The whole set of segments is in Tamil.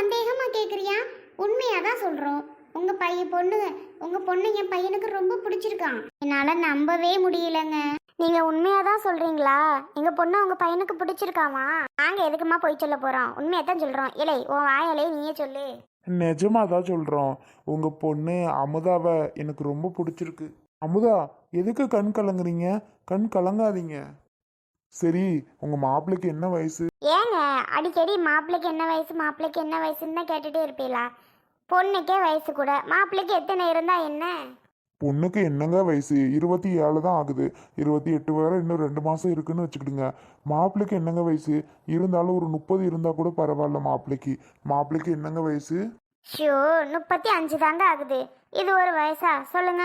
சந்தேகமா கேக்குறியா? உண்மையா தான் சொல்றோம். உங்க பையன் பொண்ணு உங்க பொண்ணு என் பையனுக்கு ரொம்ப பிடிச்சிருக்கான். என்னால நம்பவே முடியலங்க. நீங்க உண்மையா தான் சொல்றீங்களா? எங்க பொண்ணு உங்க பையனுக்கு பிடிச்சிருக்காமா? நாங்க எதுக்குமா போய் சொல்ல போறோம்? உண்மையா தான் சொல்றோம். இலை உன் வாயாலே நீயே சொல்லு. நிஜமா தான் சொல்கிறோம் உங்கள் பொண்ணு அமுதாவை எனக்கு ரொம்ப பிடிச்சிருக்கு. அமுதா எதுக்கு கண் கலங்குறீங்க? கண் கலங்காதீங்க. சரி உங்கள் மாப்பிள்ளைக்கு என்ன வயசு? ஏங்க அடிக்கடி மாப்பிள்ளைக்கு என்ன வயசு மாப்பிள்ளைக்கு என்ன வயசுன்னு தான் கேட்டுட்டே இருப்பீங்களா பொண்ணுக்கே வயசு கூட. மாப்பிள்ளைக்கு எத்தனை இருந்தா என்ன? பொண்ணுக்கு என்னங்க வயசு? இருபத்தி ஏழு தான் ஆகுது. இருபத்தி எட்டு வரை இன்னும் ரெண்டு மாதம் இருக்குன்னு வச்சுக்கிடுங்க. மாப்பிள்ளைக்கு என்னங்க வயசு? இருந்தாலும் ஒரு முப்பது இருந்தால் கூட பரவாயில்ல மாப்பிள்ளைக்கு. மாப்பிள்ளைக்கு என்னங்க வயசு? ஷோ முப்பத்தி அஞ்சு தாங்க ஆகுது. இது ஒரு வயசா? சொல்லுங்க.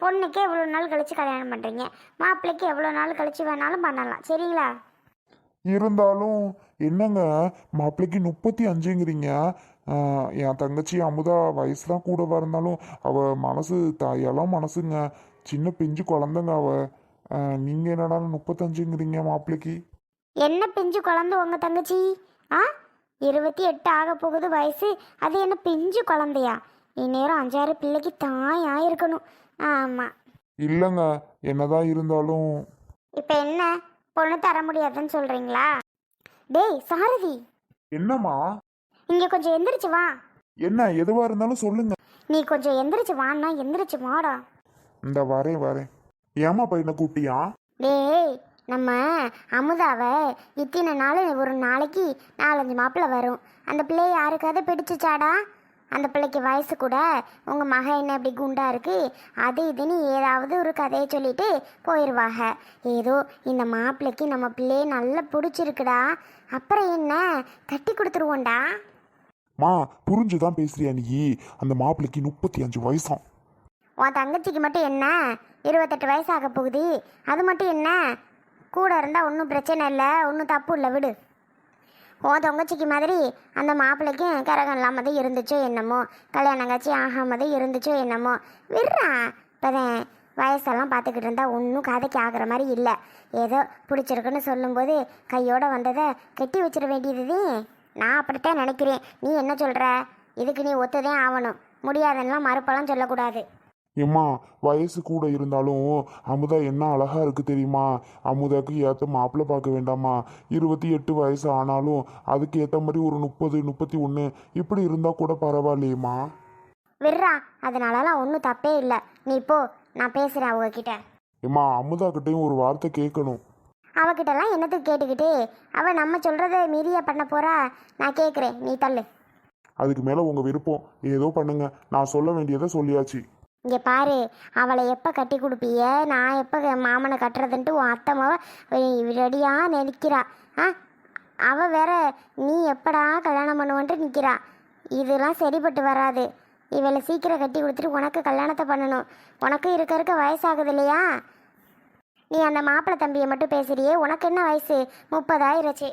பொண்ணுக்கு எவ்வளோ நாள் கழிச்சு கல்யாணம் பண்ணுறீங்க மாப்பிள்ளைக்கு எவ்வளோ நாள் கழிச்சு வேணாலும் பண்ணலாம். சரிங்களா? இருந்தாலும் என்னங்க மாப்பிள்ளைக்கு முப்பத்தி அஞ்சுங்கிறீங்க. என் தங்கச்சி அமுதா வயசு தான் கூட இருந்தாலும் அவ மனசு தாயெல்லாம் மனசுங்க. சின்ன பிஞ்சு குழந்தைங்க அவ. ஆஹ், நீங்க என்னடா முப்பத்தஞ்சுங்கிறீங்க மாப்பிள்ளைக்கு? என்ன பிஞ்சு குழந்தை உங்க தங்கச்சி? ஆ இருபத்தி எட்டு ஆக போகுது வயசு. அது என்ன பிஞ்சு குழந்தையா? இந்நேரம் அஞ்சாறு பிள்ளைக்கு தாயா இருக்கணும் ஆமாம் இல்லைங்க என்னதான் இருந்தாலும். இப்போ என்ன? பொண்ணு தர முடியாதுன்னு சொல்கிறீங்களா டேய் சாரதி. என்னம்மா? இங்கே கொஞ்சம் எந்திரிச்சு வா. என்ன எதுவா இருந்தாலும் சொல்லுங்க. நீ கொஞ்சம் எந்திரிச்சு வான்னா எந்திரிச்சு வாடா. இந்த வரேன் வரேன். ஏமா பையனை கூட்டியா டேய் நம்ம அமுதாவை இத்தனை நாள் ஒரு நாளைக்கு நாலஞ்சு மாப்பிள்ளை வரும். அந்த பிள்ளைய யாருக்காவது பிடிச்சிச்சாடா? அந்த பிள்ளைக்கு வயசு கூட உங்கள் மக என்ன இப்படி குண்டா இருக்கு அது இதுன்னு ஏதாவது ஒரு கதையை சொல்லிட்டு போயிடுவாங்க ஏதோ இந்த மாப்பிள்ளைக்கு நம்ம பிள்ளைய நல்லா பிடிச்சிருக்குடா. அப்புறம் என்ன? கட்டி கொடுத்துருவோண்டா மா புரிஞ்சுதான் பேசுறியா நீ? அந்த மாப்பிள்ளைக்கு முப்பத்தி அஞ்சு வயசாம். உன் தங்கச்சிக்கு மட்டும் என்ன? இருபத்தெட்டு வயசு ஆக போகுது. அது மட்டும் என்ன? கூட இருந்தால் ஒன்றும் பிரச்சனை இல்லை ஒன்றும் தப்பு இல்லை விடு. உன் தங்கச்சிக்கு மாதிரி அந்த மாப்பிள்ளைக்கும் கரகம் இல்லாமல் தான் இருந்துச்சோ என்னமோ? கல்யாணம் காட்சி ஆகாம இருந்துச்சோ என்னமோ? விடுறா. இப்போதான் வயசெல்லாம் பார்த்துக்கிட்டு இருந்தா ஒன்றும் கதைக்கு ஆகிற மாதிரி இல்லை. ஏதோ பிடிச்சிருக்குன்னு சொல்லும்போது கையோடு வந்ததை கட்டி வச்சிட வேண்டியது நான் அப்படித்தான் நினைக்கிறேன். நீ என்ன சொல்கிற இதுக்கு நீ ஒத்துதே ஆகணும். முடியாதுன்னா மறுப்பெல்லாம் சொல்லக்கூடாது. ஏம்மா வயசு கூட இருந்தாலும் அமுதா என்ன அழகா இருக்கு தெரியுமா? அமுதாக்கு ஏற்ற மாப்பிள்ளை பார்க்க வேண்டாமா? இருபத்தி எட்டு வயசு ஆனாலும் அதுக்கு ஏற்ற மாதிரி ஒரு முப்பது முப்பத்தி ஒன்று இப்படி இருந்தால் கூட பரவாயில்லையேம்மா. விட்றா அதனாலலாம் ஒன்றும் தப்பே இல்லை. நீ போ நான் பேசுகிறேன் அவகிட்ட. ஏம்மா அமுதா கிட்டேயும் ஒரு வார்த்தை கேட்கணும். அவகிட்டலாம் என்னத்துக்கு கேட்டுக்கிட்டு? அவள் நம்ம சொல்கிறத மீறிய பண்ண போறா? நான் கேட்குறேன் நீ தள்ளு. அதுக்கு மேலே உங்கள் விருப்பம். ஏதோ பண்ணுங்க. நான் சொல்ல வேண்டியதை சொல்லியாச்சு. இங்கே பாரு அவளை எப்போ கட்டி கொடுப்பிய? நான் எப்போ மாமனை கட்டுறதுன்ட்டு உன் அத்தம்மாவை ரெடியாக நிற்கிறா. ஆ அவள் வேற நீ எப்படா கல்யாணம் பண்ணுவன்ட்டு நிற்கிறா. இதெல்லாம் சரிப்பட்டு வராது. இவளை சீக்கிரம் கட்டி கொடுத்துட்டு உனக்கு கல்யாணத்தை பண்ணணும். உனக்கு இருக்க இருக்க வயசாகுது இல்லையா? நீ அந்த மாப்பிள்ளை தம்பியை மட்டும் பேசுறியே உனக்கு என்ன வயசு? முப்பதாயிருச்சு.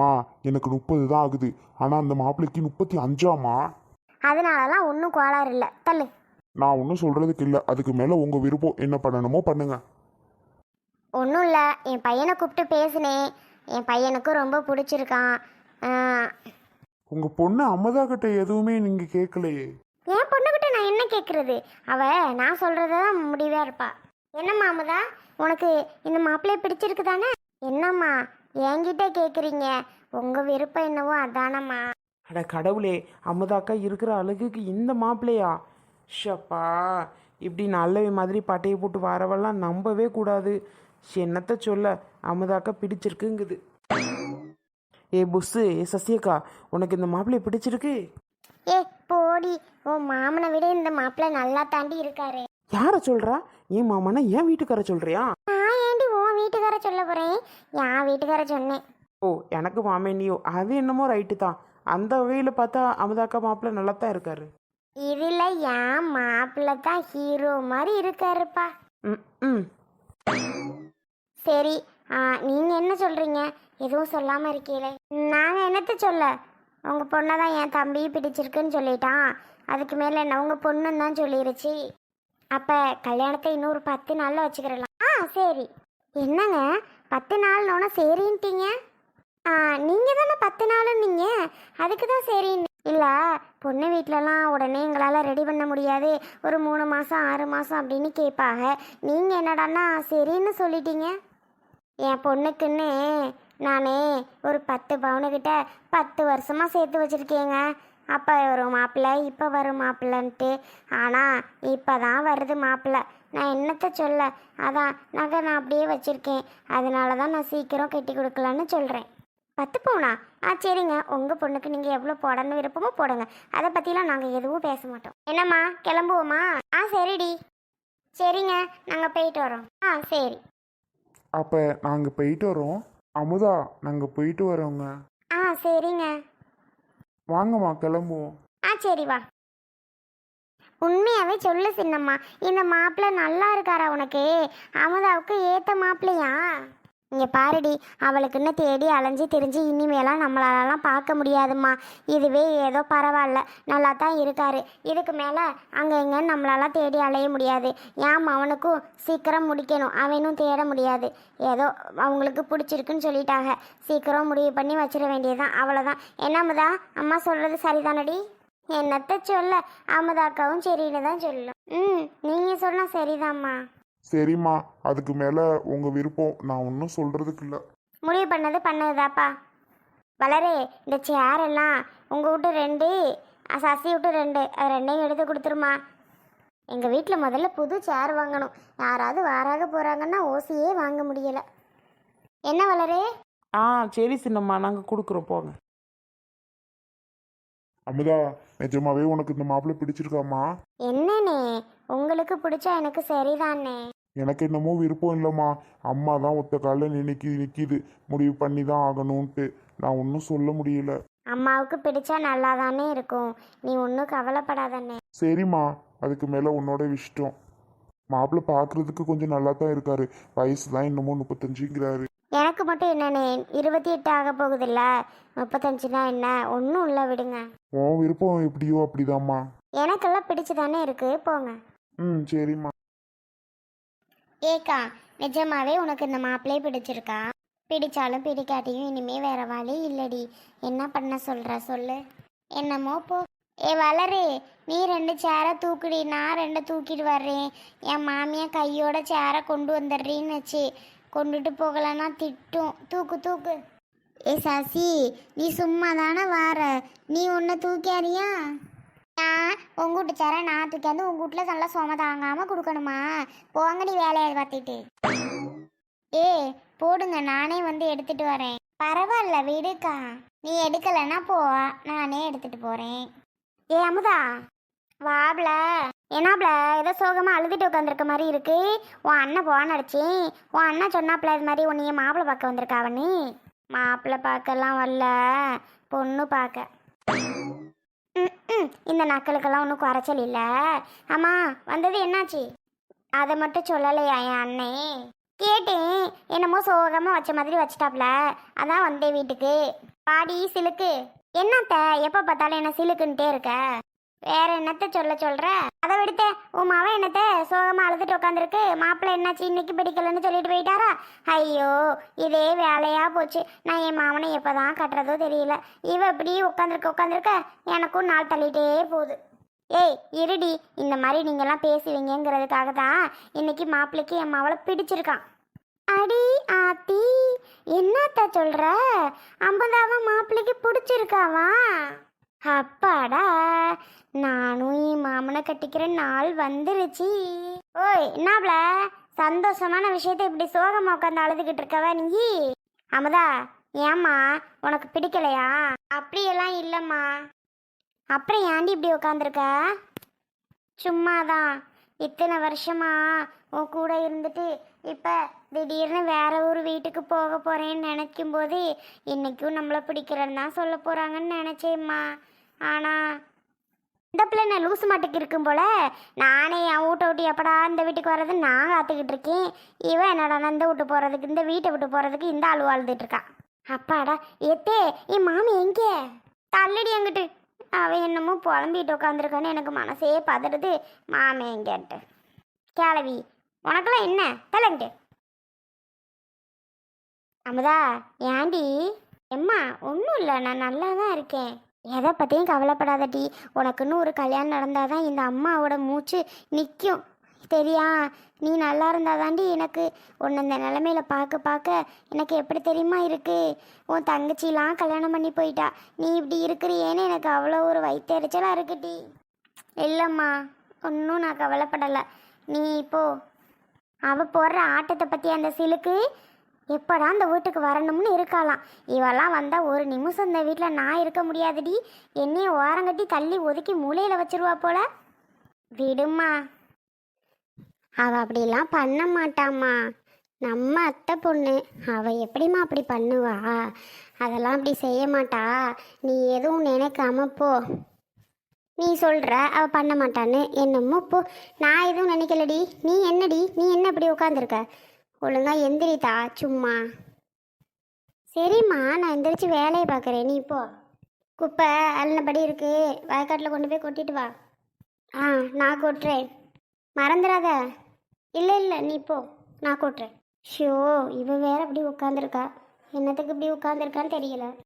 மா எனக்கு முப்பது தான் ஆகுது. ஆனால் அந்த மாப்பிள்ளைக்கு முப்பத்தி அஞ்சாமா அதனாலலாம் ஒன்றும் கோளாறு இல்லை. தள்ளு. நான் ஒன்றும் சொல்கிறதுக்கு இல்லை. அதுக்கு மேலே உங்கள் விருப்பம் என்ன பண்ணணுமோ பண்ணுங்க. ஒன்றும் இல்லை. என் பையனை கூப்பிட்டு பேசினேன். என் பையனுக்கும் ரொம்ப பிடிச்சிருக்கான். உங்கள் பொண்ணு அமுதா கிட்ட எதுவுமே நீங்கள் கேட்கலையே என் பொண்ணுக்கிட்ட நான் என்ன கேட்குறது அவ நான் சொல்கிறத தான் முடிவாக இருப்பா. என்னம்மா அமுதா? உனக்கு இந்த மாப்பிள்ளைய பிடிச்சிருக்கு தானே என்னம்மா? என்கிட்ட கேட்குறீங்க உங்கள் விருப்பம் என்னவோ அதானம்மா. அட கடவுளே அமுதாக்கா இருக்கிற அழகுக்கு இந்த மாப்பிள்ளையா? ஷப்பா இப்படி நல்ல மாதிரி பட்டையை போட்டு வரவெல்லாம் நம்பவே கூடாது. என்னத்த சொல்ல? அமுதாக்கா பிடிச்சிருக்குங்குது. ஏ புஸ்ஸு ஏ சசியக்கா உனக்கு இந்த மாப்பிள்ளைய பிடிச்சிருக்கு? ஏ போடி உன் மாமனை விட இந்த மாப்பிள்ளை நல்லா தாண்டி இருக்காரு. யாரை சொல்றா? ஏன் மாமனா ஏன் வீட்டுக்கார சொல்றியா? நான் ஏண்டி உன் வீட்டுக்கார சொல்ல போகிறேன் என் வீட்டுக்கார சொன்னேன். ஓ எனக்கு மாமேனியோ அது என்னமோ ரைட்டு தான். அந்த வகையில் பார்த்தா அமுதாக்கா மாப்பிள்ளை நல்லா தான் இருக்காரு. இதில் என் மாப்பிள்ளை தான் ஹீரோ மாதிரி இருக்காருப்பா. ம் சரி ஆ, நீங்க என்ன சொல்றீங்க? எதுவும் சொல்லாம இருக்கீங்களே. நாங்க என்னத்த சொல்ல? உங்க பொண்ணை தான் என் தம்பி பிடிச்சிருக்குன்னு சொல்லிட்டான். அதுக்கு மேல என்ன உங்க பொண்ணுன்னு தான் சொல்லிருச்சு. அப்ப கல்யாணத்தை இன்னொரு பத்து நாள்ல வச்சுக்கிறலாம். ஆ சரி. என்னங்க? பத்து நாள்னோட சரின்ட்டீங்க? ஆ நீங்க தானே பத்து நாளும் நீங்க அதுக்கு தான் சரின்னு இல்லை பொண்ணு வீட்டிலலாம் உடனே எங்களால் ரெடி பண்ண முடியாது. ஒரு மூணு மாதம் ஆறு மாதம் அப்படின்னு கேட்பாங்க. நீங்கள் என்னடான்னா சரின்னு சொல்லிட்டீங்க. என் பொண்ணுக்குன்னு நானே ஒரு பத்து பவுனுக்கிட்ட பத்து வருஷமாக சேர்த்து வச்சுருக்கேங்க. அப்போ வரும் மாப்பிள்ளை இப்போ வரும் மாப்பிள்ளன்ட்டு. ஆனால் இப்போ தான் வருது மாப்பிள்ளை. நான் என்னத்த சொல்ல? அதான் நகை நான் அப்படியே வச்சுருக்கேன். அதனால தான் நான் சீக்கிரம் கட்டி கொடுக்கலான்னு சொல்கிறேன் பத்து பவுனா ஆ சரிங்க. உங்கள் பொண்ணுக்கு நீங்கள் எவ்வளோ போடணும் விருப்பமோ போடுங்க. அதை பற்றிலாம் நாங்கள் எதுவும் பேச மாட்டோம். என்னம்மா? கிளம்புவோமா? ஆ சரிடி. சரிங்க. நாங்கள் போயிட்டு வரோம். ஆ சரி. அப்போ நாங்கள் போயிட்டு வரோம். அமுதா நாங்கள் போயிட்டு வரோங்க. ஆ சரிங்க. வாங்கம்மா கிளம்புவோம். ஆ சரி வா. உண்மையாவே சொல்லு சின்னம்மா. இந்த மாப்பிள்ளை நல்லா இருக்காரா உனக்கு? அமுதாவுக்கு ஏத்த மாப்பிள்ளையா? இங்கே பாருடி அவளுக்குன்னு தேடி அலைஞ்சு திரிஞ்சு இனிமேலாம் நம்மளாலலாம் பார்க்க முடியாதும்மா. இதுவே ஏதோ பரவாயில்ல. நல்லா தான் இருக்காரு. இதுக்கு மேலே அங்கே எங்கன்னு நம்மளால தேடி அலைய முடியாது. ஏன் அவனுக்கும் சீக்கிரம் முடிக்கணும். அவனும் தேட முடியாது. ஏதோ அவங்களுக்கு பிடிச்சிருக்குன்னு சொல்லிட்டாங்க. சீக்கிரம் முடிவு பண்ணி வச்சிட வேண்டியதுதான். அவ்வளோதான் என்னமுதா அம்மா சொல்கிறது சரிதானடி? என்னத்த சொல்ல? அமுதாக்காவும் சரின்னு தான் சொல்லும். ம் நீங்கள் சொன்னால் சரிதாம்மா. சரிம்மா அதுக்கு மேலே உங்கள் விருப்பம் நான் ஒன்றும் சொல்கிறதுக்கு இல்லை. முடிவு பண்ணது பண்ணதுதாப்பா. வளரே இந்த சேர் எல்லாம் உங்கள் வீட்டு ரெண்டு சசி விட்டு ரெண்டு அது ரெண்டையும் எடுத்து கொடுத்துருமா. எங்கள் வீட்டில் முதல்ல புது சேர் வாங்கணும். யாராவது வாராக போகிறாங்கன்னா ஓசியே வாங்க முடியலை. என்ன வளரே? ஆ சரி சின்னம்மா நாங்கள் கொடுக்குறோம் போங்க. அமுதா நிஜமாவே உனக்கு இந்த மாப்பிள்ளை பிடிச்சிருக்காம்மா? என்னண்ணே உங்களுக்கு பிடிச்சா எனக்கு சரிதானே எனக்கு என்னமோ விருப்பம் இல்லைம்மா. அம்மா தான் ஒத்த காலில் நினைக்கி நிற்கிது முடிவு பண்ணி தான் ஆகணும்ன்ட்டு. நான் ஒன்றும் சொல்ல முடியல. அம்மாவுக்கு பிடிச்சா நல்லா தானே இருக்கும். நீ ஒன்றும் கவலைப்படாதண்ணே. சரிம்மா. அதுக்கு மேலே உன்னோட இஷ்டம். மாப்பிள்ளை பார்க்குறதுக்கு கொஞ்சம் நல்லா தான் இருக்காரு. வயசு தான் இன்னமும் முப்பத்தஞ்சுங்கிறாரு. எனக்கு மட்டும் என்னண்ணே? இருபத்தி எட்டு ஆக போகுதுல்ல. முப்பத்தஞ்சுனா என்ன? ஒன்றும் இல்லை விடுங்க. உன் விருப்பம் எப்படியோ அப்படிதாம்மா. எனக்கெல்லாம் பிடிச்சு தானே இருக்கு? போங்க. ம் சரிம்மா. ஏக்கா நிஜமாவே உனக்கு இந்த மாப்பிளே பிடிச்சிருக்கா? பிடிச்சாலும் பிடிக்காட்டியும் இனிமே வேற வழி இல்லடி. என்ன பண்ண சொல்ற சொல்லு. என்னமோ போ. ஏ வளரு நீ ரெண்டு சேரை தூக்குடி நான் ரெண்டு தூக்கிட்டு வர்றேன். என் மாமியா கையோட சேரை கொண்டு வந்துடுறீன்னு வச்சு கொண்டுட்டு போகலன்னா திட்டும். தூக்கு தூக்கு. ஏ சசி நீ சும்மா தானே வார? நீ ஒன்று தூக்கியாரியா? உங்க வீட்டு சேர நான் தூக்காந்து உங்க வீட்டுல நல்லா சும தாங்காம கொடுக்கணுமா? போங்கடி வேலையை பார்த்துட்டு ஏ போடுங்க. நானே வந்து எடுத்துட்டு வரேன். பரவாயில்ல விடுக்கா. நீ எடுக்கலைன்னா போ. நானே எடுத்துட்டு போறேன். ஏ அமுதா. வாப்ல என்னாப்ல ஏதோ சோகமா அழுதுட்டு உட்காந்துருக்க மாதிரி இருக்கு. உன் அண்ணன் போன் அடிச்சேன் உன் அண்ணன் சொன்னாப்ல இது மாதிரி உன்னைய மாப்பிள்ளை பார்க்க வந்திருக்கா அவனு மாப்பிள்ளை பார்க்கலாம் வரல. பொண்ணு பார்க்க. இந்த நக்களுக்கெல்லாம் ஒன்றும் குறைச்சல் இல்லை. அம்மா வந்தது என்னாச்சு? அதை மட்டும் சொல்லலையா என் அண்ணே? கேட்டேன். என்னமோ சோகமாக வச்ச மாதிரி வச்சிட்டாப்ல. அதான் வந்தேன் வீட்டுக்கு. பாடி சிலுக்கு. என்னத்த எப்போ பார்த்தாலும் என்ன சிலுக்குன்ட்டே இருக்க? வேற என்னத்த சொல்ல சொல்ற? அதை விடுத்த உன் மவன் என்னத்த சோகமா அழுதுட்டு உட்காந்துருக்கு மாப்பிள்ள என்னாச்சு இன்னைக்கு பிடிக்கலன்னு சொல்லிட்டு போயிட்டாரா? ஐயோ இதே வேலையா போச்சு. நான் என் மாமனை எப்பதான் கட்டுறதோ தெரியல. இவ இப்படி உட்காந்துருக்க உட்காந்துருக்க எனக்கும் நாள் தள்ளிட்டே போகுது. ஏய் இருடி இந்த மாதிரி நீங்கெல்லாம் பேசுவீங்கங்கிறதுக்காக தான் இன்னைக்கு மாப்பிள்ளைக்கு என் மாவளை பிடிச்சிருக்கான். அடி ஆத்தி என்னத்த சொல்ற? ஐம்பதாவ மாப்பிள்ளைக்கு பிடிச்சிருக்காவா? அப்பாடா நானும் என் மாமனை கட்டிக்கிற நாள் வந்துருச்சு. ஓய் என்னாப்ல? சந்தோஷமான விஷயத்த இப்படி சோகமா உட்காந்து அழுதுகிட்டு இருக்கவ நீ? அமுதா ஏம்மா உனக்கு பிடிக்கலையா? அப்படியெல்லாம் இல்லைம்மா. அப்புறம் ஏன்டி இப்படி உட்காந்துருக்க சும்மாதான். இத்தனை வருஷமா உன் கூட இருந்துட்டு இப்போ திடீர்னு வேற ஒரு வீட்டுக்கு போக போகிறேன்னு நினைக்கும் போது இன்னைக்கும் நம்மளை பிடிக்கிறன்னு தான் சொல்ல போகிறாங்கன்னு நினச்சேம்மா. ஆனா இந்த பிள்ளை நான் லூசு மாட்டுக்கு இருக்கும் போல நானே என் வீட்டை விட்டு எப்படா இந்த வீட்டுக்கு வர்றது நான் காத்துக்கிட்டு இருக்கேன். இவன் என்னடா இந்த விட்டு போறதுக்கு இந்த வீட்டை விட்டு போறதுக்கு இந்த ஆள் வாழ்ந்துட்டு இருக்கா? அப்பாடா எத்தே என் மாமி எங்கே? தள்ளடி எங்கிட்டு. அவன் என்னமோ புலம்பிட்டு உட்காந்துருக்கான்னு எனக்கு மனசே பதறுது. மாமே எங்கேன்ட்டு. கேளவி உனக்கெல்லாம் என்ன? தலைங்கிட்டு அமுதா ஏண்டி எம்மா ஒன்றும் இல்லை நான் நல்லா தான் இருக்கேன். எதை பற்றியும் கவலைப்படாதடி. உனக்குன்னு ஒரு கல்யாணம் நடந்தால் தான் இந்த அம்மாவோட மூச்சு நிற்கும் தெரியா? நீ நல்லா இருந்தால் தாண்டி எனக்கு உன்னை இந்த நிலமையில பார்க்க பார்க்க எனக்கு எப்படி தெரியுமா இருக்குது உன் தங்கச்சிலாம் கல்யாணம் பண்ணி போயிட்டா. நீ இப்படி இருக்கிறியேன்னு எனக்கு அவ்வளோ ஒரு வயிற்றெரிச்சலாக இருக்குடி. இல்லைம்மா ஒன்றும் நான் கவலைப்படலை. நீ இப்போ அவள் போடுற ஆட்டத்தை பற்றி அந்த சிலுக்கு எப்படா அந்த வீட்டுக்கு வரணும்னு இருக்காளாம். இவெல்லாம் வந்தால் ஒரு நிமிஷம் இந்த வீட்டில் நான் இருக்க முடியாதுடி. என்னையும் ஓரங்கட்டி தள்ளி ஒதுக்கி மூலையில் வச்சிருவா போல. விடுமா அவள் அப்படிலாம் பண்ண மாட்டாம்மா. நம்ம அத்தை பொண்ணு. அவள் எப்படிம்மா அப்படி பண்ணுவா? அதெல்லாம் அப்படி செய்ய மாட்டா. நீ எதுவும் நினைக்காம போ. நீ சொல்ற அவ பண்ண மாட்டான்னு. என்னமோ போ. நான் எதுவும் நினைக்கலடி. நீ என்னடி? நீ என்ன இப்படி உட்காந்துருக்க ஒழுங்கா எந்திரிதா சும்மா. சரிம்மா நான் எந்திரிச்சு வேலையை பார்க்குறேன். நீ போ. குப்பை அள்ளினபடி இருக்கு. வயக்காட்டில் கொண்டு போய் கொட்டிட்டு வா. ஆ நான் கொட்டுறேன். மறந்துடாத. இல்லை இல்லை நீ போ. நான் கொட்டுறேன். ஷோ இவ வேற இப்படி உட்காந்துருக்கா என்னத்துக்கு இப்படி உட்காந்துருக்கான்னு தெரியல.